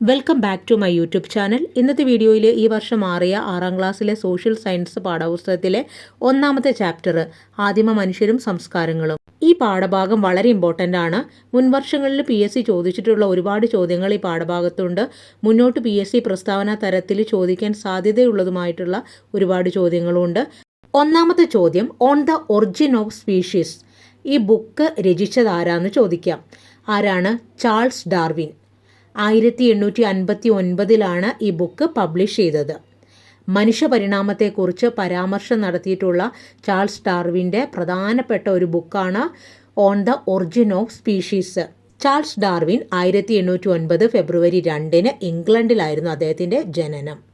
Welcome back to my YouTube channel ഇന്നത്തെ വീഡിയോയിൽ ഈ വർഷം മാറിയ ആറാം ക്ലാസ്സിലെ സോഷ്യൽ സയൻസ് പാഠപുസ്തകത്തിലെ ഒന്നാമത്തെ ചാപ്റ്റർ ആദിമ മനുഷ്യരും സംസ്കാരങ്ങളും. ഈ പാഠഭാഗം വളരെ ഇമ്പോർട്ടന്റ് ആണ്. മുൻവർഷങ്ങളിൽ പി എസ് സി ചോദിച്ചിട്ടുള്ള ഒരുപാട് ചോദ്യങ്ങൾ ഈ പാഠഭാഗത്തുണ്ട്. മുന്നോട്ട് പി എസ് സി പ്രസ്താവന തരത്തിൽ ചോദിക്കാൻ സാധ്യതയുള്ളതുമായിട്ടുള്ള ഒരുപാട് ചോദ്യങ്ങളുണ്ട്. ഒന്നാമത്തെ ചോദ്യം on the origin of species ഈ ബുക്ക് രചിച്ചത് ആരാന്ന് ചോദിക്കാം. ആരാണ്? Charles Darwin. ആയിരത്തി എണ്ണൂറ്റി അൻപത്തി ഒൻപതിലാണ് ഈ ബുക്ക് പബ്ലിഷ് ചെയ്തത്. മനുഷ്യപരിണാമത്തെക്കുറിച്ച് പരാമർശം നടത്തിയിട്ടുള്ള ചാൾസ് ഡാർവിന്റെ പ്രധാനപ്പെട്ട ഒരു ബുക്കാണ് on the origin of species. Charles Darwin ആയിരത്തി എണ്ണൂറ്റി ഒൻപത് ഫെബ്രുവരി രണ്ടിന് ഇംഗ്ലണ്ടിലായിരുന്നു അദ്ദേഹത്തിന്റെ ജനനം.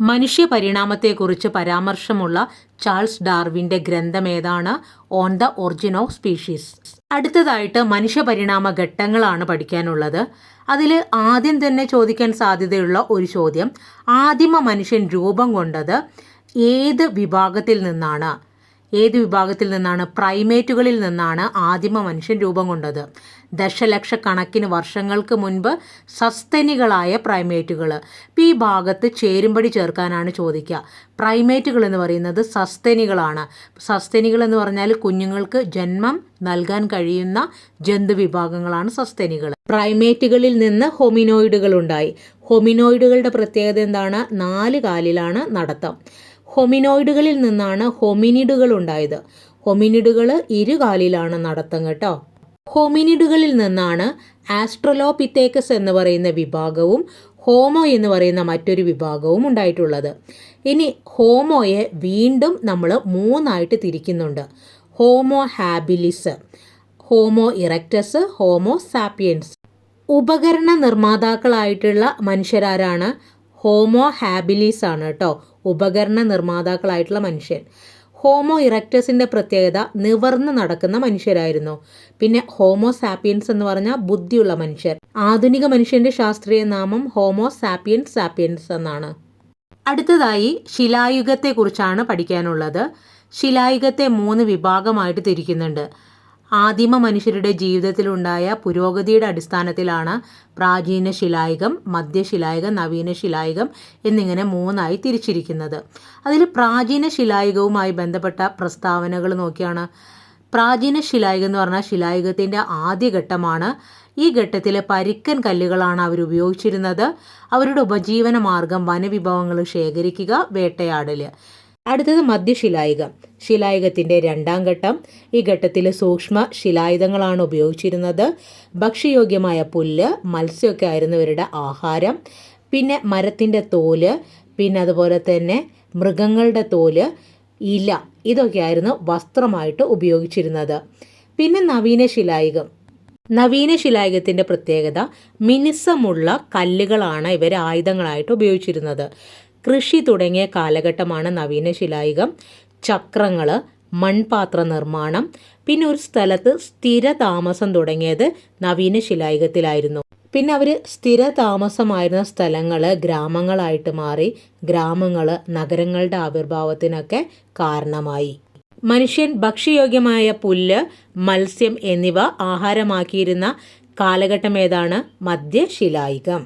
മനുഷ്യ പരിണാമത്തെക്കുറിച്ച് പരാമർശമുള്ള ചാൾസ് ഡാർവിന്റെ ഗ്രന്ഥം ഏതാണ് on the origin of species. അടുത്തതായിട്ട് മനുഷ്യ പരിണാമ ഘട്ടങ്ങളാണ് പഠിക്കാനുള്ളത്. അതിൽ ആദ്യം തന്നെ ചോദിക്കാൻ സാധ്യതയുള്ള ഒരു ചോദ്യം ആദിമ മനുഷ്യൻ രൂപം കൊണ്ടത് ഏത് വിഭാഗത്തിൽ നിന്നാണ്? ഏത് വിഭാഗത്തിൽ നിന്നാണ്? പ്രൈമേറ്റുകളിൽ നിന്നാണ് ആദിമ മനുഷ്യൻ രൂപം കൊണ്ടത്. ദശലക്ഷക്കണക്കിന് വർഷങ്ങൾക്ക് മുൻപ് സസ്തനികളായ പ്രൈമേറ്റുകൾ ഇപ്പോൾ ഈ ഭാഗത്ത് ചേരുംപടി ചേർക്കാനാണ് ചോദിക്കുക പ്രൈമേറ്റുകൾ എന്ന് പറയുന്നത് സസ്തനികളാണ്. സസ്തനികൾ എന്ന് പറഞ്ഞാൽ കുഞ്ഞുങ്ങൾക്ക് ജന്മം നൽകാൻ കഴിയുന്ന ജന്തു വിഭാഗങ്ങളാണ് സസ്തനികൾ പ്രൈമേറ്റുകളിൽ നിന്ന് ഹൊമിനോയിഡുകൾ ഉണ്ടായി. ഹൊമിനോയിഡുകളുടെ പ്രത്യേകത എന്താണ്? നാല് കാലിലാണ് നടത്തം. ഹൊമിനോയിഡുകളിൽ നിന്നാണ് ഹൊമിനിഡുകൾ ഉണ്ടായത് ഹൊമിനിഡുകൾ ഇരുകാലിലാണ് നടത്തം കേട്ടോ. ഹൊമിനിഡുകളിൽ നിന്നാണ് ആസ്ട്രലോപിത്തേക്കസ് എന്ന് പറയുന്ന വിഭാഗവും ഹോമോ എന്ന് പറയുന്ന മറ്റൊരു വിഭാഗവും ഉണ്ടായിട്ടുള്ളത്. ഇനി ഹോമോയെ വീണ്ടും നമ്മൾ മൂന്നായിട്ട് തിരിക്കുന്നുണ്ട്. Homo habilis homo erectus homo sapiens. ഉപകരണ നിർമ്മാതാക്കളായിട്ടുള്ള മനുഷ്യരാരാണ് ഹോമോ ഹാബിലീസ് ആണ് കേട്ടോ ഉപകരണ നിർമ്മാതാക്കളായിട്ടുള്ള മനുഷ്യൻ. ഹോമോ ഇറക്റ്റസിന്റെ പ്രത്യേകത നിവർന്ന് നടക്കുന്ന മനുഷ്യരായിരുന്നു. പിന്നെ ഹോമോ സാപ്പിയൻസ് എന്ന് പറഞ്ഞാൽ ബുദ്ധിയുള്ള മനുഷ്യർ ആധുനിക മനുഷ്യന്റെ ശാസ്ത്രീയ നാമം ഹോമോ സാപ്പിയൻസ് സാപ്പിയൻസ് എന്നാണ്. അടുത്തതായി ശിലായുഗത്തെക്കുറിച്ചാണ് പഠിക്കാനുള്ളത്. ശിലായുഗത്തെ മൂന്ന് വിഭാഗമായിട്ട് തിരിക്കുന്നുണ്ട്. ആദിമ മനുഷ്യരുടെ ജീവിതത്തിലുണ്ടായ പുരോഗതിയുടെ അടിസ്ഥാനത്തിലാണ് പ്രാചീന ശിലായുഗം മധ്യശിലായുഗം നവീന ശിലായുഗം എന്നിങ്ങനെ മൂന്നായി തിരിച്ചിരിക്കുന്നത്. അതിൽ പ്രാചീന ശിലായുഗവുമായി ബന്ധപ്പെട്ട പ്രസ്താവനകൾ നോക്കിയാണ്. പ്രാചീന ശിലായുഗം എന്ന് പറഞ്ഞാൽ ശിലായുഗത്തിന്റെ ആദ്യഘട്ടമാണ്. ഈ ഘട്ടത്തിലെ പരിക്കൻ കല്ലുകളാണ് അവർ ഉപയോഗിച്ചിരുന്നത്. അവരുടെ ഉപജീവന മാർഗം വനവിഭവങ്ങൾ ശേഖരിക്കുക വേട്ടയാടൽ. അടുത്തത് മധ്യശിലായുഗം ശിലായുഗത്തിന്റെ രണ്ടാം ഘട്ടം. ഈ ഘട്ടത്തിൽ സൂക്ഷ്മ ശിലായുധങ്ങളാണ് ഉപയോഗിച്ചിരുന്നത്. ഭക്ഷ്യയോഗ്യമായ പുല്ല് മത്സ്യമൊക്കെ ആയിരുന്നു ഇവരുടെ ആഹാരം. പിന്നെ മരത്തിന്റെ തോൽ പിന്നെ അതുപോലെ തന്നെ മൃഗങ്ങളുടെ തോൽ ഇല ഇതൊക്കെയായിരുന്നു വസ്ത്രമായിട്ട് ഉപയോഗിച്ചിരുന്നത്. പിന്നെ നവീന ശിലായുഗം നവീന ശിലായുഗത്തിന്റെ പ്രത്യേകത മിനുസമുള്ള കല്ലുകളാണ് ഇവർ ആയുധങ്ങളായിട്ട് ഉപയോഗിച്ചിരുന്നത്. കൃഷി തുടങ്ങിയ കാലഘട്ടമാണ് നവീന ശിലായുഗം. ചക്രങ്ങൾ മൺപാത്ര നിർമ്മാണം പിന്നെ ഒരു സ്ഥലത്ത് സ്ഥിര താമസം തുടങ്ങിയത് നവീന ശിലായുഗത്തിലായിരുന്നു. പിന്നെ അവർ സ്ഥിര താമസമായിരുന്ന സ്ഥലങ്ങൾ ഗ്രാമങ്ങളായിട്ട് മാറി ഗ്രാമങ്ങൾ നഗരങ്ങളുടെ ആവിർഭാവത്തിനൊക്കെ കാരണമായി. മനുഷ്യൻ ഭക്ഷ്യയോഗ്യമായ പുല്ല് മത്സ്യം എന്നിവ ആഹാരമാക്കിയിരുന്ന കാലഘട്ടം ഏതാണ്? മധ്യശിലായുഗം.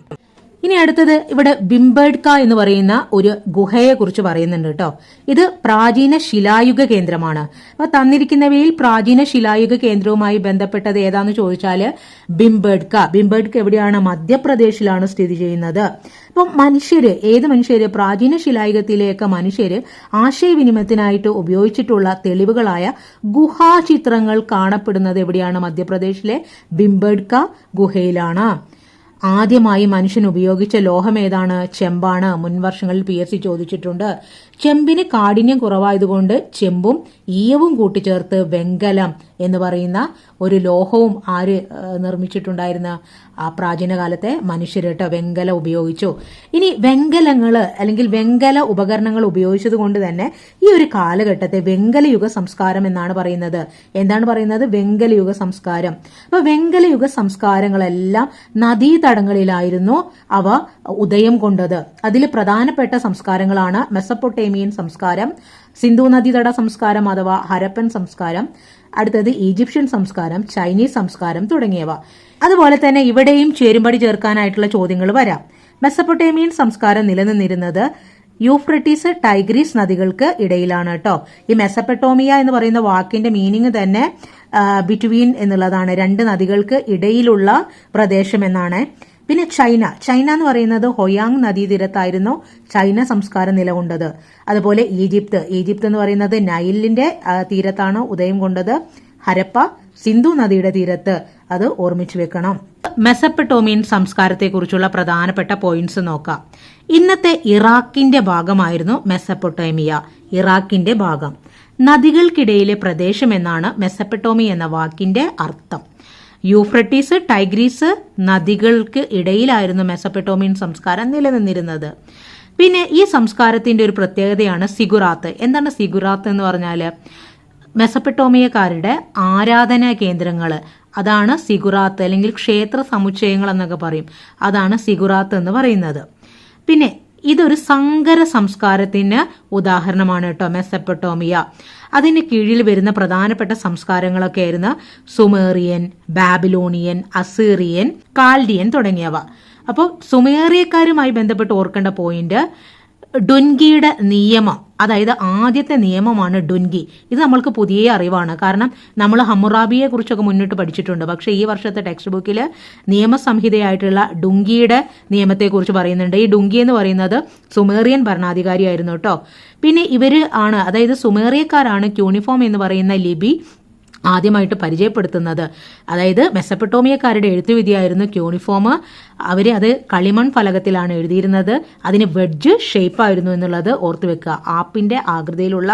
ഇനി അടുത്തത് ഇവിടെ ബിംബേഡ്ക എന്ന് പറയുന്ന ഒരു ഗുഹയെ കുറിച്ച് പറയുന്നുണ്ട് കേട്ടോ. ഇത് പ്രാചീന ശിലായുഗ കേന്ദ്രമാണ്. അപ്പൊ തന്നിരിക്കുന്നവയിൽ പ്രാചീന ശിലായുഗ കേന്ദ്രവുമായി ബന്ധപ്പെട്ടത് ഏതാന്ന് ചോദിച്ചാൽ ബിംബേഡ്ക. ബിംബേഡ്ക എവിടെയാണ്? മധ്യപ്രദേശിലാണ് സ്ഥിതി ചെയ്യുന്നത്. അപ്പം മനുഷ്യര് ഏത് മനുഷ്യര്? പ്രാചീന ശിലായുഗത്തിലേക്ക് മനുഷ്യര് ആശയവിനിമയത്തിനായിട്ട് ഉപയോഗിച്ചിട്ടുള്ള തെളിവുകളായ ഗുഹാചിത്രങ്ങൾ കാണപ്പെടുന്നത് എവിടെയാണ്? മധ്യപ്രദേശിലെ ബിംബേഡ്ക ഗുഹയിലാണ്. ആദ്യമായി മനുഷ്യൻ ഉപയോഗിച്ച ലോഹമേതാണ് ചെമ്പാണ്? മുൻവർഷങ്ങളിൽ പി എസ് സി ചോദിച്ചിട്ടുണ്ട്. ചെമ്പിന് കാഠിന്യം കുറവായതുകൊണ്ട് ചെമ്പും ഈയവും കൂട്ടിച്ചേർത്ത് വെങ്കലം എന്ന് പറയുന്ന ഒരു ലോഹവും ആര് നിർമ്മിച്ചിട്ടുണ്ടായിരുന്ന ആ പ്രാചീന കാലത്തെ മനുഷ്യരട്ട് വെങ്കലം ഉപയോഗിച്ചു. ഇനി വെങ്കലങ്ങൾ അല്ലെങ്കിൽ വെങ്കല ഉപകരണങ്ങൾ ഉപയോഗിച്ചത് കൊണ്ട് തന്നെ ഈ ഒരു കാലഘട്ടത്തെ വെങ്കലയുഗ സംസ്കാരം എന്നാണ് പറയുന്നത്. എന്താണ് പറയുന്നത്? വെങ്കലയുഗ സംസ്കാരം. അപ്പൊ വെങ്കലയുഗ സംസ്കാരങ്ങളെല്ലാം നദീതടങ്ങളിലായിരുന്നു അവ ഉദയം കൊണ്ടത്. അതിൽ പ്രധാനപ്പെട്ട സംസ്കാരങ്ങളാണ് മെസ്സപ്പൊട്ടേമിയൻ സംസ്കാരം സിന്ധു നദീതട സംസ്കാരം അഥവാ ഹരപ്പൻ സംസ്കാരം അടുത്തത് ഈജിപ്ഷ്യൻ സംസ്കാരം ചൈനീസ് സംസ്കാരം തുടങ്ങിയവ. അതുപോലെ തന്നെ ഇവിടെയും ചേരുംപടി ചേർക്കാനായിട്ടുള്ള ചോദ്യങ്ങൾ വരാം. മെസ്സപ്പൊട്ടേമിയൻ സംസ്കാരം നിലനിന്നിരുന്നത് യൂഫ്രട്ടീസ് ടൈഗ്രീസ് നദികൾക്ക് ഇടയിലാണ് കേട്ടോ. ഈ മെസ്സപ്പെട്ടോമിയ എന്ന് പറയുന്ന വാക്കിന്റെ മീനിങ് തന്നെ ബിറ്റ്വീൻ എന്നുള്ളതാണ്. രണ്ട് നദികൾക്ക് ഇടയിലുള്ള പ്രദേശം എന്നാണ്. പിന്നെ ചൈന. ചൈന എന്ന് പറയുന്നത് ഹൊയാങ് നദീതീരത്തായിരുന്നു ചൈന സംസ്കാരം നിലകൊണ്ടത്. അതുപോലെ ഈജിപ്ത്. ഈജിപ്ത് എന്ന് പറയുന്നത് നൈലിന്റെ തീരത്താണ് ഉദയം കൊണ്ടത്. ഹരപ്പ സിന്ധു നദിയുടെ തീരത്ത് അത് ഓർമ്മിച്ചു വെക്കണം. മെസപ്പെട്ടോമിയൻ സംസ്കാരത്തെക്കുറിച്ചുള്ള പ്രധാനപ്പെട്ട പോയിന്റ്സ് നോക്കാം. ഇന്നത്തെ ഇറാഖിന്റെ ഭാഗമായിരുന്നു മെസപ്പൊട്ടോമിയ. ഇറാഖിന്റെ ഭാഗം. നദികൾക്കിടയിലെ പ്രദേശം എന്നാണ് മെസപ്പെട്ടോമി എന്ന വാക്കിന്റെ അർത്ഥം. യൂഫ്രട്ടീസ് ടൈഗ്രീസ് നദികൾക്ക് ഇടയിലായിരുന്നു മെസ്സപ്പെട്ടോമിയൻ സംസ്കാരം നിലനിന്നിരുന്നത്. പിന്നെ ഈ സംസ്കാരത്തിന്റെ ഒരു പ്രത്യേകതയാണ് സിഗുറാത്ത്. എന്താണ് സിഗുറാത്ത് എന്ന് പറഞ്ഞാൽ മെസപ്പെട്ടോമിയക്കാരുടെ ആരാധനാ കേന്ദ്രങ്ങൾ അതാണ് സിഗുറാത്ത് അല്ലെങ്കിൽ ക്ഷേത്ര സമുച്ചയങ്ങൾ എന്നൊക്കെ പറയും. അതാണ് സിഗുറാത്ത് എന്ന് പറയുന്നത്. പിന്നെ ഇതൊരു സങ്കര സംസ്കാരത്തിന് ഉദാഹരണമാണ് കേട്ടോ മെസ്സപ്പെട്ടോമിയ. അതിന് കീഴിൽ വരുന്ന പ്രധാനപ്പെട്ട സംസ്കാരങ്ങളൊക്കെ ആയിരുന്നു സുമേറിയൻ ബാബിലോണിയൻ അസീറിയൻ കാൽഡിയൻ തുടങ്ങിയവ. അപ്പോൾ സുമേറിയക്കാരുമായി ബന്ധപ്പെട്ട് ഓർക്കേണ്ട പോയിന്റ് ഡുൻഗിയുടെ നിയമം അതായത് ആദ്യത്തെ നിയമമാണ് ഡുൻഗി. ഇത് നമ്മൾക്ക് പുതിയ അറിവാണ്. കാരണം നമ്മൾ ഹമ്മുറാബിയെ കുറിച്ചൊക്കെ മുന്നിട്ട് പഠിച്ചിട്ടുണ്ട്. പക്ഷേ ഈ വർഷത്തെ ടെക്സ്റ്റ് ബുക്കിൽ നിയമസംഹിതയായിട്ടുള്ള ഡുങ്കിയുടെ നിയമത്തെക്കുറിച്ച് പറയുന്നുണ്ട്. ഈ ഡുങ്കി എന്ന് പറയുന്നത് സുമേറിയൻ ഭരണാധികാരിയായിരുന്നു കേട്ടോ. പിന്നെ ഇവർ ആണ് അതായത് സുമേറിയക്കാരാണ് ക്യൂണിഫോം എന്ന് പറയുന്ന ലിപി ആദ്യമായിട്ട് പരിചയപ്പെടുത്തുന്നത്. അതായത് മെസ്സപ്പെട്ടോമിയക്കാരുടെ എഴുത്തുവിധിയായിരുന്നു ക്യൂണിഫോം അവർ അത് കളിമൺ ഫലകത്തിലാണ് എഴുതിയിരുന്നത്. അതിന് വെഡ്ജ് ഷേപ്പായിരുന്നു എന്നുള്ളത് ഓർത്തു വെക്കുക. ആപ്പിന്റെ ആകൃതിയിലുള്ള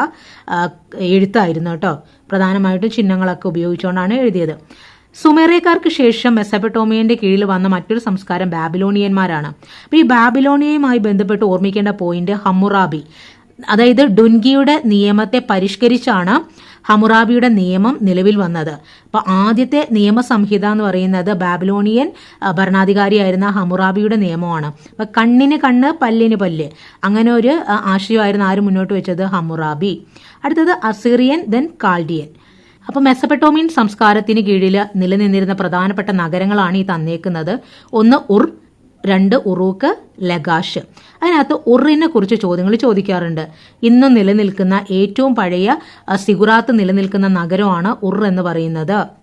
എഴുത്തായിരുന്നു കേട്ടോ. പ്രധാനമായിട്ടും ചിഹ്നങ്ങളൊക്കെ ഉപയോഗിച്ചുകൊണ്ടാണ് എഴുതിയത്. സുമേറിയക്കാർക്ക് ശേഷം മെസ്സപ്പെട്ടോമിയന്റെ കീഴിൽ വന്ന മറ്റൊരു സംസ്കാരം ബാബിലോണിയന്മാരാണ്. അപ്പോൾ ഈ ബാബിലോണിയയുമായി ബന്ധപ്പെട്ട് ഓർമ്മിക്കേണ്ട പോയിന്റ് ഹമ്മുറാബി. അതായത് ഡുൻഗിയുടെ നിയമത്തെ പരിഷ്കരിച്ചാണ് ഹമുറാബിയുടെ നിയമം നിലവിൽ വന്നത്. അപ്പോൾ ആദ്യത്തെ നിയമസംഹിത എന്ന് പറയുന്നത് ബാബിലോണിയൻ ഭരണാധികാരിയായിരുന്ന ഹമുറാബിയുടെ നിയമമാണ്. അപ്പോൾ കണ്ണിന് കണ്ണ് പല്ലിന് പല്ല്. അങ്ങനെ ഒരു ആശയമായിരുന്നു ആര് മുന്നോട്ട് വെച്ചത്? ഹമുറാബി. അടുത്തത് അസീറിയൻ ദെൻ കാൾഡിയൻ അപ്പോൾ മെസ്സപ്പെട്ടോമിയൻ സംസ്കാരത്തിന് കീഴിൽ നിലനിന്നിരുന്ന പ്രധാനപ്പെട്ട നഗരങ്ങളാണ് ഈ തന്നേക്കുന്നത്. ഒന്ന് ഉർ രണ്ട് ഉറൂക്ക് ലഗാഷ്. അതിനകത്ത് ഉറിനെ കുറിച്ച് ചോദ്യങ്ങൾ ചോദിക്കാറുണ്ട്. ഇന്ന് നിലനിൽക്കുന്ന ഏറ്റവും പഴയ സിഗുറാത്ത് നിലനിൽക്കുന്ന നഗരമാണ് ഉർ എന്ന് പറയുന്നത്.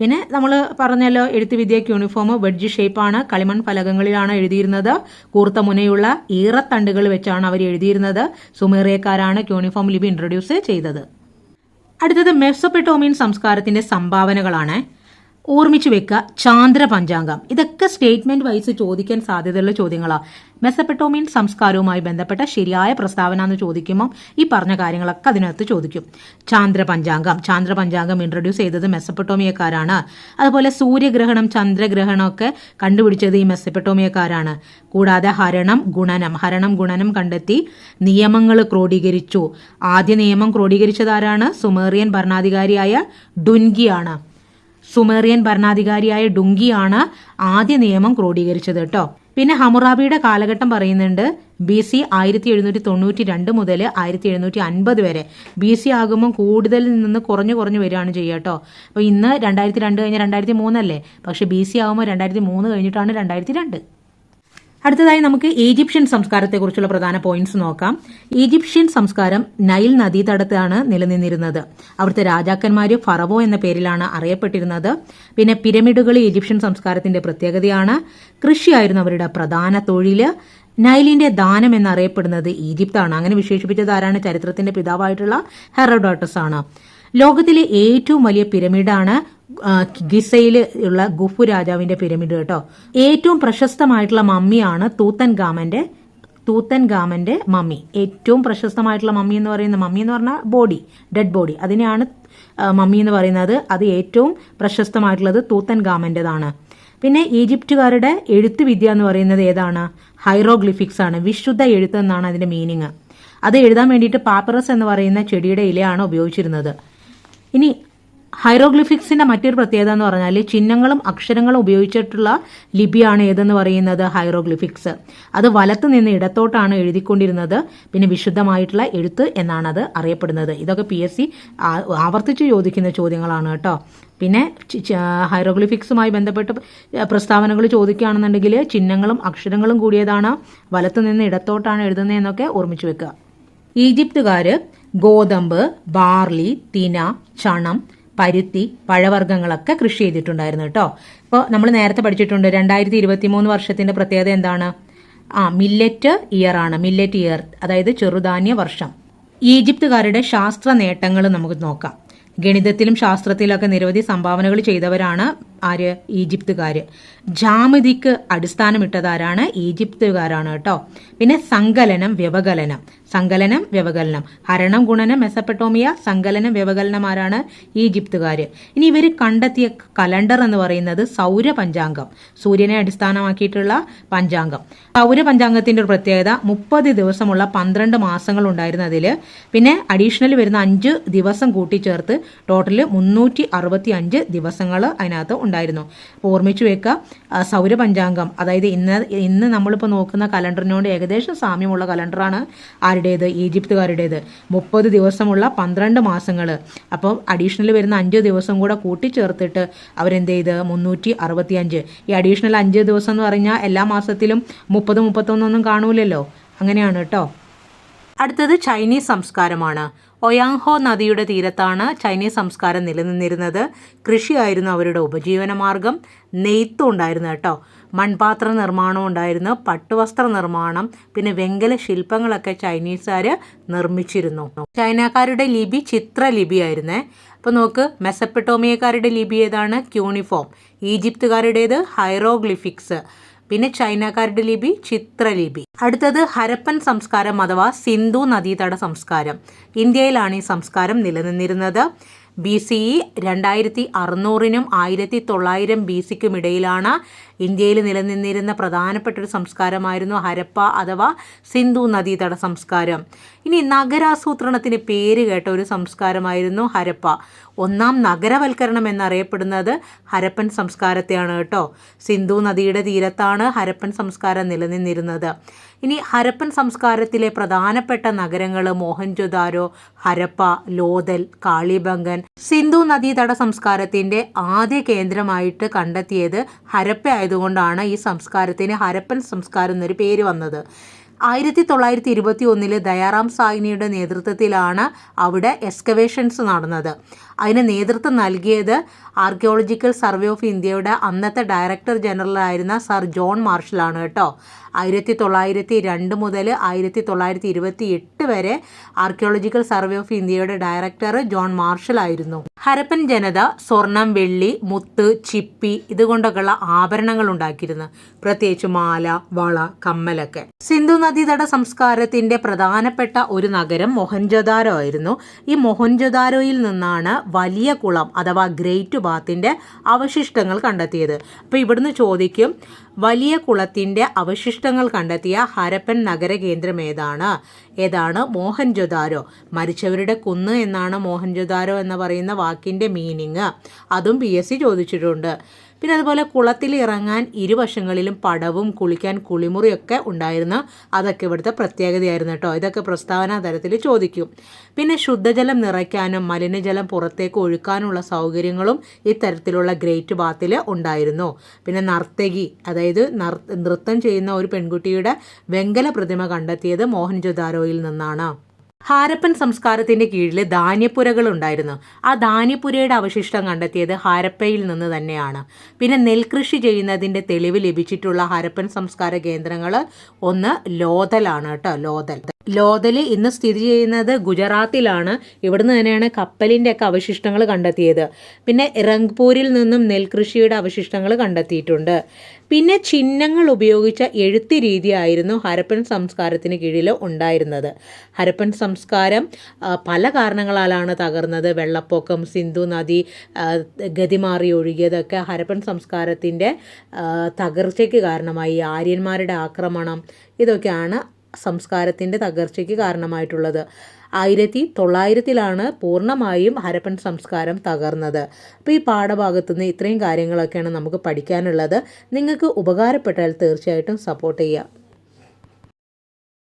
പിന്നെ നമ്മൾ പറഞ്ഞല്ലോ എഴുത്ത് വിദ്യയ്ക്ക് യൂണിഫോം വെഡ്ജ് ഷേപ്പാണ് കളിമൺ ഫലകങ്ങളിലാണ് എഴുതിയിരുന്നത്. കൂർത്ത മുനയുള്ള ഈറത്തണ്ടുകൾ വെച്ചാണ് അവർ എഴുതിയിരുന്നത്. സുമേറിയക്കാരാണ് യൂണിഫോം ലിപി ഇൻട്രൊഡ്യൂസ് ചെയ്തത്. അടുത്തത് മെസ്സൊപ്പെട്ടോമിയൻ സംസ്കാരത്തിന്റെ സംഭാവനകളാണ്. ഓർമ്മിച്ചു വെക്കുക ചാന്ദ്ര പഞ്ചാംഗം. ഇതൊക്കെ സ്റ്റേറ്റ്മെന്റ് വൈസ് ചോദിക്കാൻ സാധ്യതയുള്ള ചോദ്യങ്ങളാണ് മെസ്സപ്പെട്ടോമിയൻ സംസ്കാരവുമായി ബന്ധപ്പെട്ട ശരിയായ പ്രസ്താവന എന്ന് ചോദിക്കുമ്പോൾ ഈ പറഞ്ഞ കാര്യങ്ങളൊക്കെ അതിനകത്ത് ചോദിക്കും. ചാന്ദ്ര പഞ്ചാംഗം. ചാന്ദ്ര പഞ്ചാംഗം ഇൻട്രൊഡ്യൂസ് ചെയ്തത് മെസ്സപ്പെട്ടോമിയക്കാരാണ് അതുപോലെ സൂര്യഗ്രഹണം ചന്ദ്രഗ്രഹണമൊക്കെ കണ്ടുപിടിച്ചത് ഈ മെസ്സപ്പെട്ടോമിയക്കാരാണ് കൂടാതെ ഹരണം ഗുണനം. ഹരണം ഗുണനം കണ്ടെത്തി നിയമങ്ങൾ ക്രോഡീകരിച്ചു. ആദ്യ നിയമം ക്രോഡീകരിച്ചതാരാണ്? സുമേറിയൻ ഭരണാധികാരിയായ ഡുൻഗിയാണ്. സുമേറിയൻ ഭരണാധികാരിയായ ഡുങ്കിയാണ് ആദ്യ നിയമം ക്രോഡീകരിച്ചത് കേട്ടോ പിന്നെ ഹമുറാബിയുടെ കാലഘട്ടം പറയുന്നുണ്ട് ബി സി ആയിരത്തി എഴുന്നൂറ്റി തൊണ്ണൂറ്റി രണ്ട് മുതൽ ആയിരത്തി എഴുന്നൂറ്റി അൻപത് വരെ. ബി സി ആകുമ്പോൾ കൂടുതൽ നിന്ന് കുറഞ്ഞു കുറഞ്ഞു വരികയാണ് ചെയ്യുക കേട്ടോ അപ്പോൾ ഇന്ന് രണ്ടായിരത്തി രണ്ട് കഴിഞ്ഞ രണ്ടായിരത്തി മൂന്നല്ലേ പക്ഷേ ബി സി ആകുമ്പോൾ രണ്ടായിരത്തി മൂന്ന് കഴിഞ്ഞിട്ടാണ് രണ്ടായിരത്തി രണ്ട് അടുത്തതായി നമുക്ക് ഈജിപ്ഷ്യൻ സംസ്കാരത്തെക്കുറിച്ചുള്ള പ്രധാന പോയിന്റ്സ് നോക്കാം. ഈജിപ്ഷ്യൻ സംസ്കാരം നൈൽ നദീതടത്താണ് നിലനിന്നിരുന്നത്. അവിടുത്തെ രാജാക്കന്മാര് ഫറവോ എന്ന പേരിലാണ് അറിയപ്പെട്ടിരുന്നത്. പിന്നെ പിരമിഡുകൾ ഈജിപ്ഷ്യൻ സംസ്കാരത്തിന്റെ പ്രത്യേകതയാണ്. കൃഷിയായിരുന്നു അവരുടെ പ്രധാന തൊഴിൽ. നൈലിന്റെ ദാനം എന്നറിയപ്പെടുന്നത് ഈജിപ്താണ്. അങ്ങനെ വിശേഷിപ്പിച്ചത് ആരാണ്? ചരിത്രത്തിന്റെ പിതാവായിട്ടുള്ള ഹെറോഡോട്ടസ് ആണ്. ലോകത്തിലെ ഏറ്റവും വലിയ പിരമിഡാണ് ഗിസയിലുള്ള ഗുഫു രാജാവിന്റെ പിരമിഡ് കേട്ടോ. ഏറ്റവും പ്രശസ്തമായിട്ടുള്ള മമ്മിയാണ് തൂത്തൻ ഗാമന്റെ തൂത്തൻ ഗാമന്റെ മമ്മി. ഏറ്റവും പ്രശസ്തമായിട്ടുള്ള മമ്മി എന്ന് പറയുന്ന മമ്മി എന്ന് പറഞ്ഞാൽ ബോഡി ഡെഡ് ബോഡി. അതിനെയാണ് മമ്മി എന്ന് പറയുന്നത്. അത് ഏറ്റവും പ്രശസ്തമായിട്ടുള്ളത് തൂത്തൻ ഗാമന്റേതാണ് പിന്നെ ഈജിപ്തുകാരുടെ എഴുത്ത് വിദ്യ എന്ന് പറയുന്നത് ഏതാണ്? ഹൈറോഗ്ലിഫിക്സ് ആണ്. വിശുദ്ധ എഴുത്ത് എന്നാണ് അതിന്റെ മീനിങ്. അത് എഴുതാൻ വേണ്ടിയിട്ട് പാപ്പറസ് എന്ന് പറയുന്ന ചെടിയുടെ ഇലയാണ് ഉപയോഗിച്ചിരുന്നത്. ഇനി ഹൈറോഗ്ലിഫിക്സിന്റെ മറ്റൊരു പ്രത്യേകത എന്ന് പറഞ്ഞാൽ ചിഹ്നങ്ങളും അക്ഷരങ്ങളും ഉപയോഗിച്ചിട്ടുള്ള ലിപിയാണ് ഏതെന്ന് പറയുന്നത് ഹൈറോഗ്ലിഫിക്സ്. അത് വലത്ത് നിന്ന് ഇടത്തോട്ടാണ് എഴുതിക്കൊണ്ടിരുന്നത്. പിന്നെ വിശുദ്ധമായിട്ടുള്ള എഴുത്ത് എന്നാണ് അത് അറിയപ്പെടുന്നത്. ഇതൊക്കെ പി എസ് സി ആവർത്തിച്ച് ചോദിക്കുന്ന ചോദ്യങ്ങളാണ് കേട്ടോ. പിന്നെ ഹൈറോഗ്ലിഫിക്സുമായി ബന്ധപ്പെട്ട് പ്രസ്താവനകൾ ചോദിക്കുകയാണെന്നുണ്ടെങ്കിൽ ചിഹ്നങ്ങളും അക്ഷരങ്ങളും കൂടിയതാണ് വലത്ത് നിന്ന് ഇടത്തോട്ടാണ് എഴുതുന്നതെന്നൊക്കെ ഓർമ്മിച്ചു വെക്കുക. ഈജിപ്തുകാർ ഗോതമ്പ് ബാർലി തിന ചണം പരുത്തി പഴവർഗങ്ങളൊക്കെ കൃഷി ചെയ്തിട്ടുണ്ടായിരുന്നു കേട്ടോ. ഇപ്പോൾ നമ്മൾ നേരത്തെ പഠിച്ചിട്ടുണ്ട് രണ്ടായിരത്തി ഇരുപത്തി മൂന്ന് വർഷത്തിന്റെ പ്രത്യേകത എന്താണ്? ആ മില്ലറ്റ് ഇയർ ആണ്. മില്ലറ്റ് ഇയർ അതായത് ചെറുധാന്യ വർഷം. ഈജിപ്തുകാരുടെ ശാസ്ത്ര നേട്ടങ്ങൾ നമുക്ക് നോക്കാം. ഗണിതത്തിലും ശാസ്ത്രത്തിലൊക്കെ നിരവധി സംഭാവനകൾ ചെയ്തവരാണ് ആര്? ഈജിപ്തുകാർ ജാമിതിക്ക് അടിസ്ഥാനമിട്ടതാരാണ് ഈജിപ്തുകാരാണ് കേട്ടോ. പിന്നെ സങ്കലനം വ്യവകലനം. സങ്കലനം വ്യവകലനം. ഹരണം ഗുണനം മെസപ്പെട്ടോമിയ സങ്കലനം വ്യവകലനം ആരാണ്? ഈജിപ്തുകാർ ഇനി ഇവർ കണ്ടെത്തിയ കലണ്ടർ എന്ന് പറയുന്നത് സൗര പഞ്ചാംഗം സൂര്യനെ അടിസ്ഥാനമാക്കിയിട്ടുള്ള പഞ്ചാംഗം. സൗര പഞ്ചാംഗത്തിന്റെ ഒരു പ്രത്യേകത മുപ്പത് ദിവസമുള്ള പന്ത്രണ്ട് മാസങ്ങൾ ഉണ്ടായിരുന്നതിൽ പിന്നെ അഡീഷണൽ വരുന്ന അഞ്ച് ദിവസം കൂട്ടിച്ചേർത്ത് ടോട്ടൽ മുന്നൂറ്റി അറുപത്തി അഞ്ച് ദിവസങ്ങൾ അതിനകത്ത് ഉണ്ടായിരുന്നു. അപ്പോൾ ഓർമ്മിച്ചു വെക്കുക സൗരപഞ്ചാംഗം അതായത് ഇന്ന് ഇന്ന് നമ്മളിപ്പോൾ നോക്കുന്ന കലണ്ടറിനോട് ഏകദേശം സാമ്യമുള്ള കലണ്ടറാണ് ആരുടേത്? ഈജിപ്തുകാരുടേത്. മുപ്പത് ദിവസമുള്ള പന്ത്രണ്ട് മാസങ്ങൾ അപ്പോൾ അഡീഷണൽ വരുന്ന അഞ്ച് ദിവസം കൂടെ കൂട്ടിച്ചേർത്തിട്ട് അവരെന്ത് ചെയ്ത്? മുന്നൂറ്റി അറുപത്തി അഞ്ച് ഈ അഡീഷണൽ അഞ്ച് ദിവസം എന്ന് പറഞ്ഞാൽ എല്ലാ മാസത്തിലും മുപ്പത് മുപ്പത്തൊന്നൊന്നും കാണൂലല്ലോ. അങ്ങനെയാണ് കേട്ടോ. അടുത്തത് ചൈനീസ് സംസ്കാരമാണ്. ഒയാങ്ഹോ നദിയുടെ തീരത്താണ് ചൈനീസ് സംസ്കാരം നിലനിന്നിരുന്നത്. കൃഷിയായിരുന്നു അവരുടെ ഉപജീവന മാർഗം നെയ്ത്തും ഉണ്ടായിരുന്നു കേട്ടോ. മൺപാത്ര നിർമ്മാണം ഉണ്ടായിരുന്നു. പട്ടുവസ്ത്ര നിർമ്മാണം. പിന്നെ വെങ്കല ശില്പങ്ങളൊക്കെ ചൈനീസുകാർ നിർമ്മിച്ചിരുന്നു. ചൈനക്കാരുടെ ലിപി ചിത്രലിപിയായിരുന്നേ. അപ്പോൾ നോക്ക് മെസപ്പെട്ടോമിയക്കാരുടെ ലിപി ഏതാണ്? ക്യൂണിഫോം. ഈജിപ്തുകാരുടേത് ഹൈറോഗ്ലിഫിക്സ് പിന്നെ ചൈനക്കാരുടെ ലിപി ചിത്രലിപി അടുത്തത് ഹരപ്പൻ സംസ്കാരം അഥവാ സിന്ധു നദീതട സംസ്കാരം. ഇന്ത്യയിലാണ് ഈ സംസ്കാരം നിലനിന്നിരുന്നത്. ബി സി ഇ രണ്ടായിരത്തി അറുന്നൂറിനും ആയിരത്തി തൊള്ളായിരം ബി സിക്കും ഇടയിലാണ് ഇന്ത്യയിൽ നിലനിന്നിരുന്ന പ്രധാനപ്പെട്ട ഒരു സംസ്കാരമായിരുന്നു ഹരപ്പ അഥവാ സിന്ധു നദീതട സംസ്കാരം. ഇനി നഗരാസൂത്രണത്തിന് പേര് കേട്ട ഒരു സംസ്കാരമായിരുന്നു ഹരപ്പ. ഒന്നാം നഗരവൽക്കരണം എന്നറിയപ്പെടുന്നത് ഹരപ്പൻ സംസ്കാരത്തെയാണ് കേട്ടോ. സിന്ധു നദിയുടെ തീരത്താണ് ഹരപ്പൻ സംസ്കാരം നിലനിന്നിരുന്നത്. ഇനി ഹരപ്പൻ സംസ്കാരത്തിലെ പ്രധാനപ്പെട്ട നഗരങ്ങൾ മോഹൻജൊദാരോ ഹരപ്പ ലോതൽ കാളിബംഗൻ സിന്ധു നദീതട സംസ്കാരത്തിന്റെ ആദ്യ കേന്ദ്രമായിട്ട് കണ്ടെത്തിയത് ഹരപ്പ ആയതുകൊണ്ടാണ് ഈ സംസ്കാരത്തിന് ഹരപ്പൻ സംസ്കാരം എന്നൊരു പേര് വന്നത്. ആയിരത്തി തൊള്ളായിരത്തി ഇരുപത്തി ഒന്നിൽ ദയാറാം സായിനിയുടെ നേതൃത്വത്തിലാണ് അവിടെ എക്സ്കവേഷൻസ് നടന്നത്. അതിന് നേതൃത്വം നൽകിയത് ആർക്കിയോളജിക്കൽ സർവേ ഓഫ് ഇന്ത്യയുടെ അന്നത്തെ ഡയറക്ടർ ജനറലായിരുന്ന സർ ജോൺ മാർഷലാണ് കേട്ടോ ആയിരത്തി തൊള്ളായിരത്തി രണ്ട് മുതൽ ആയിരത്തി തൊള്ളായിരത്തി ഇരുപത്തി എട്ട് വരെ ആർക്കിയോളജിക്കൽ സർവേ ഓഫ് ഇന്ത്യയുടെ ഡയറക്ടർ ജോൺ മാർഷൽ ആയിരുന്നു. ഹരപ്പൻ ജനത സ്വർണം വെള്ളി മുത്ത് ചിപ്പി ഇതുകൊണ്ടൊക്കെയുള്ള ആഭരണങ്ങൾ ഉണ്ടാക്കിയിരുന്നു. പ്രത്യേകിച്ച് മാല വള കമ്മലൊക്കെ. സിന്ധു നദീതട സംസ്കാരത്തിന്റെ പ്രധാനപ്പെട്ട ഒരു നഗരം മൊഹൻജൊദാരോ ആയിരുന്നു. ഈ മൊഹൻജൊദാരോയിൽ നിന്നാണ് വലിയ കുളം അഥവാ ഗ്രേറ്റ് ബാത്തിന്റെ അവശിഷ്ടങ്ങൾ കണ്ടെത്തിയത്. അപ്പോൾ ഇവിടുന്ന് ചോദിക്കും വലിയ കുളത്തിന്റെ അവശിഷ്ടങ്ങൾ കണ്ടെത്തിയ ഹരപ്പൻ നഗര കേന്ദ്രം ഏതാണ്? ഏതാണ് മോഹൻജൊദാരോ മരിച്ചവരുടെ കുന്ന് എന്നാണ് മോഹൻജൊദാരോ എന്ന് പറയുന്ന വാക്കിന്റെ മീനിങ് അതും പി എസ് സി ചോദിച്ചിട്ടുണ്ട്. പിന്നെ അതുപോലെ കുളത്തിൽ ഇറങ്ങാൻ ഇരുവശങ്ങളിലും പടവും കുളിക്കാൻ കുളിമുറിയൊക്കെ ഉണ്ടായിരുന്ന. അതൊക്കെ ഇവിടുത്തെ പ്രത്യേകതയായിരുന്നു കേട്ടോ. ഇതൊക്കെ പ്രസ്താവന തരത്തിൽ ചോദിക്കും. പിന്നെ ശുദ്ധജലം നിറയ്ക്കാനും മലിനജലം പുറത്തേക്ക് ഒഴുക്കാനുള്ള സൗകര്യങ്ങളും ഇത്തരത്തിലുള്ള ഗ്രേറ്റ് ബാത്തിൽ ഉണ്ടായിരുന്നു. പിന്നെ നർത്തകി അതായത് നൃത്തം ചെയ്യുന്ന ഒരു പെൺകുട്ടിയുടെ വെങ്കല പ്രതിമ കണ്ടെത്തിയത് മോഹൻജൊദാരോയിൽ നിന്നാണ്. ഹാരപ്പൻ സംസ്കാരത്തിന്റെ കീഴിൽ ധാന്യപ്പുരകൾ ഉണ്ടായിരുന്നു ആ ധാന്യപ്പുരയുടെ അവശിഷ്ടം കണ്ടെത്തിയത് ഹാരപ്പയിൽ നിന്ന് തന്നെയാണ്. പിന്നെ നെൽകൃഷി ചെയ്യുന്നതിന്റെ തെളിവ് ലഭിച്ചിട്ടുള്ള ഹാരപ്പൻ സംസ്കാര കേന്ദ്രങ്ങൾ ഒന്ന് ലോതലാണ് കേട്ടോ ലോതൽ. ലോതൽ ഇന്ന് സ്ഥിതി ചെയ്യുന്നത് ഗുജറാത്തിലാണ്. ഇവിടുന്ന് തന്നെയാണ് കപ്പലിന്റെ ഒക്കെ അവശിഷ്ടങ്ങൾ കണ്ടെത്തിയത്. പിന്നെ റംഗ്പൂരിൽ നിന്നും നെൽകൃഷിയുടെ അവശിഷ്ടങ്ങൾ കണ്ടെത്തിയിട്ടുണ്ട്. പിന്നെ ചിഹ്നങ്ങൾ ഉപയോഗിച്ച എഴുത്ത് രീതിയായിരുന്നു ഹരപ്പൻ സംസ്കാരത്തിന് കീഴിൽ ഉണ്ടായിരുന്നത്. ഹരപ്പൻ സംസ്കാരം പല കാരണങ്ങളാലാണ് തകർന്നത്. വെള്ളപ്പൊക്കം സിന്ധു നദി ഗതിമാറി ഒഴുകിയതൊക്കെ ഹരപ്പൻ സംസ്കാരത്തിന്റെ തകർച്ചയ്ക്ക് കാരണമായി. ആര്യന്മാരുടെ ആക്രമണം ഇതൊക്കെയാണ് സംസ്കാരത്തിന്റെ തകർച്ചയ്ക്ക് കാരണമായിട്ടുള്ളത്. ആയിരത്തി തൊള്ളായിരത്തിലാണ് പൂർണമായും ഹരപ്പൻ സംസ്കാരം തകർന്നത്. അപ്പോൾ ഈ പാഠഭാഗത്തു നിന്ന് ഇത്രയും കാര്യങ്ങളൊക്കെയാണ് നമുക്ക് പഠിക്കാനുള്ളത്. നിങ്ങൾക്ക് ഉപകാരപ്പെട്ടാൽ തീർച്ചയായിട്ടും സപ്പോർട്ട് ചെയ്യുക.